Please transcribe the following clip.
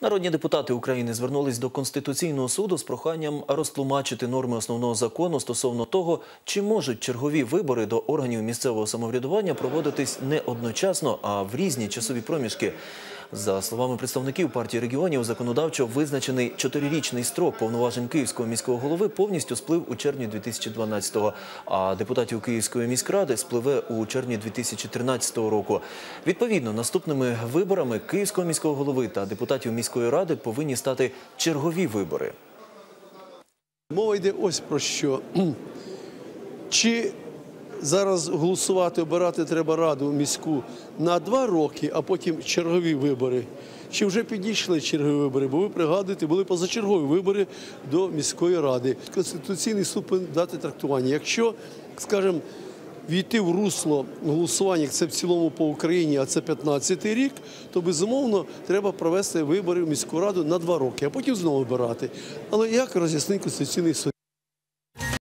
Народні депутати України звернулись до Конституційного суду з проханням розтлумачити норми основного закону стосовно того, чи можуть чергові вибори до органів місцевого самоврядування проводитись не одночасно, а в різні часові проміжки. За словами представників партії регіонів, законодавчо визначений чотирирічний строк повноважень Київського міського голови повністю сплив у червні 2012-го, а депутатів Київської міськради спливе у червні 2013 року. Відповідно, наступними виборами Київського міського голови та депутатів міської ради повинні стати чергові вибори. Мова йде ось про що. Чи зараз голосувати, обирати треба раду міську на два роки, а потім чергові вибори. Чи вже підійшли чергові вибори? Бо ви пригадуєте, були позачергові вибори до міської ради. Конституційний суд дати трактування. Якщо, скажімо, війти в русло голосування, як це в цілому по Україні, а це 15-й рік, то безумовно треба провести вибори в міську раду на два роки, а потім знову вибирати. Але як роз'яснить Конституційний суд?